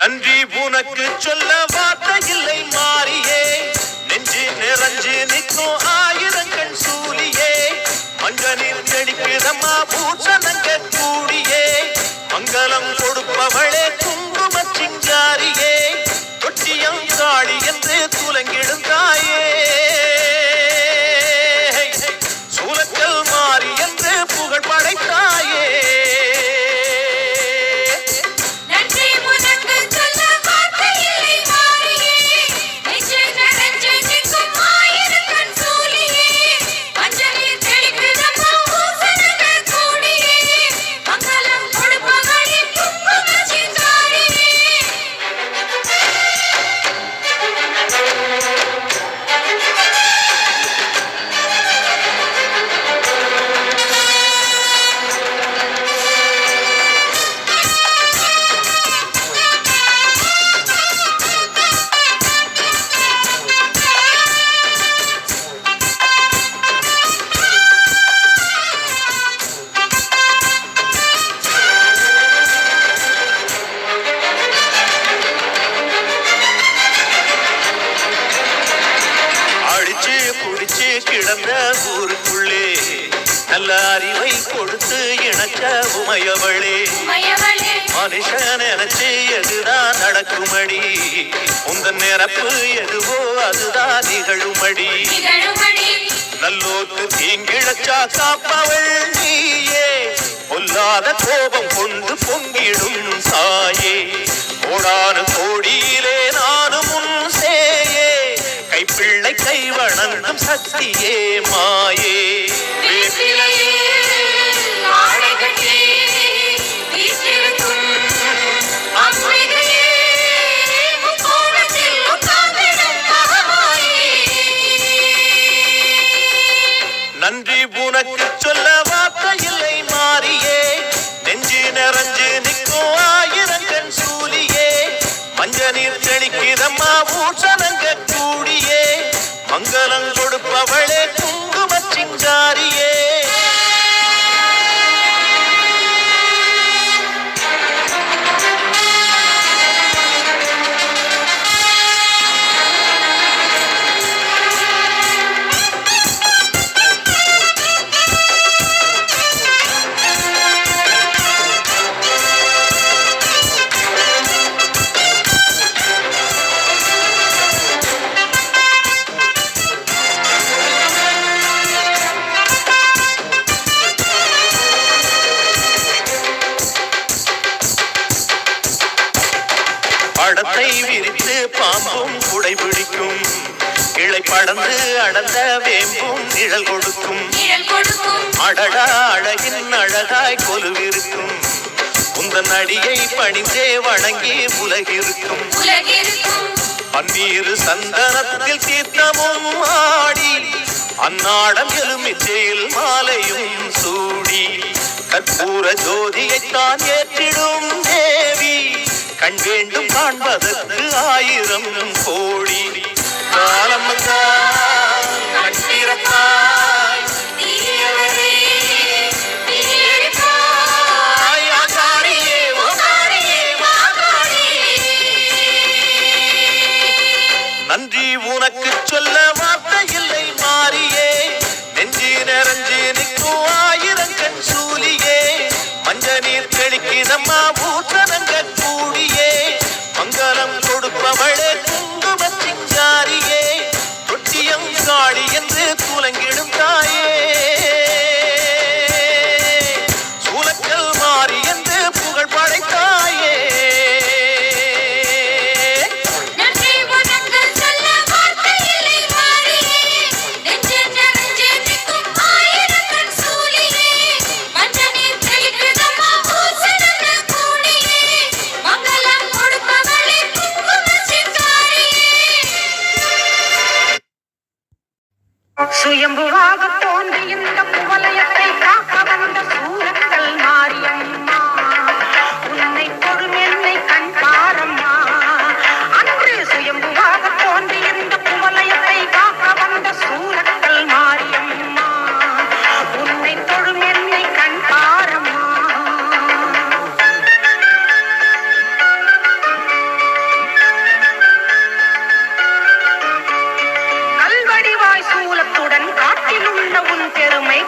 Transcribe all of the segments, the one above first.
நன்றி உனக்கு சொல்ல வார்த்தை இல்லை மாறியே. நெஞ்சு நிறைஞ்சு நிற்கும் ஆயிரங்கள் சூலியே. மஞ்சனில் செடிக்குதம்மா பூசணங்க அடிச்சு புடிச்சு கிடந்த ஊருக்குள்ளே நல்ல அறிவை கொடுத்து இணக்க உமையவளே. மயவளே மனுஷன் நினைச்சு எதுதான் நடக்குமடி? உந்த நிரப்பு எதுவோ அதுதான் நிகழுமடி. நல்லோர்க்கு தீங்கிழச்சா காப்பவள் நீயே. பொல்லாத கோபம் கொண்டு பொங்கிடும் சாயே. கோடானு கோடியிலே சக்தியே மாயே. நன்றி உனக்கு சொல்ல வார்த்தை இல்லை மாறியே. நெஞ்சு நிறைஞ்சு நிற்கும் ஆயிரங்கன் சூலியே. மஞ்ச நீர் தெளிக்கிறம்மா பூசணங்க கூடியே. மங்களங்கள் கொடுப்பவளே படத்தை விரித்து பாம்பும் குடை பிடிக்கும். கிளை படந்து அடர்ந்த வேம்பும் நிழல் கொடுக்கும். அடடா அழகின் அழகாய் கொலுவிருக்கும். உந்தன் அடியை பணிந்தே வணங்கி உலகிருக்கும். பன்னீர் சந்தனத்தில் தீர்த்தமும் ஆடி அன்னாடம் எலுமிச்சையில் மாலையும் சூடி. கற்பூர ஜோதியைத்தான் ஏற்றிடும் கண் வேண்டும் காண்பதற்கு ஆயிரம் கோடி. காலம் நன்றி உனக்கு சொல்ல வார்த்தை இல்லை மாறியே. நெஞ்சி நிறைஞ்சு நிற்கும் ஆயிரம் கண் சூலியே. மஞ்ச நீர் தெளிக்கிறம்மா சுயம்புவாக தோன்றி இந்த குவலயத்தை காக்க வந்த உண்மை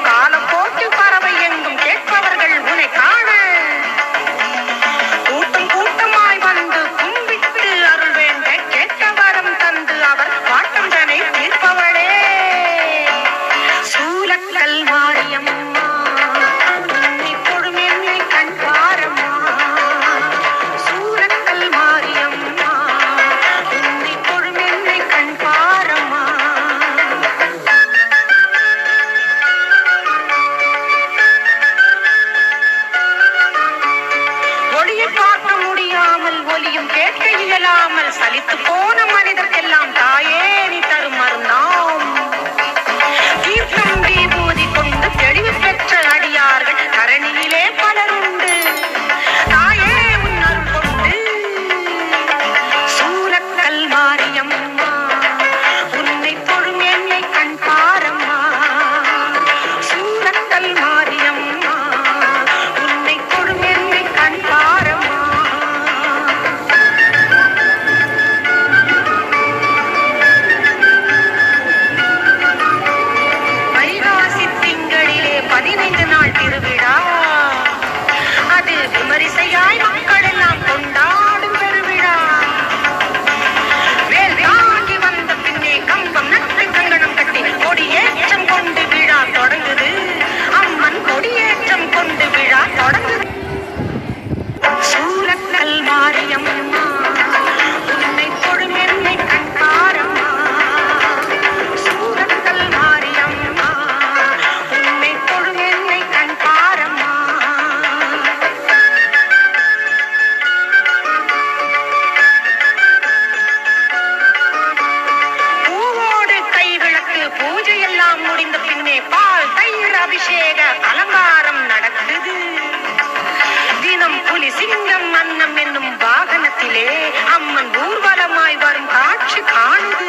அம்மன் ஊர்வலமாய் வரும் காட்சி காணுது.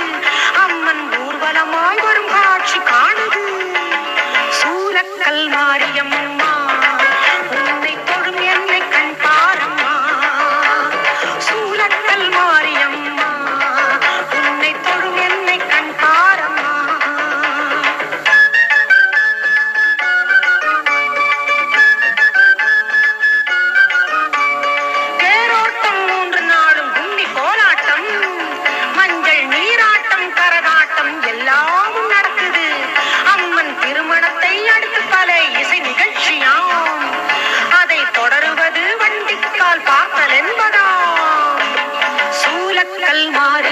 அம்மன் ஊர்வலமாய் வரும் காட்சி காணுது. சூலக்கல் மாரியம்மன்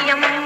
பயம்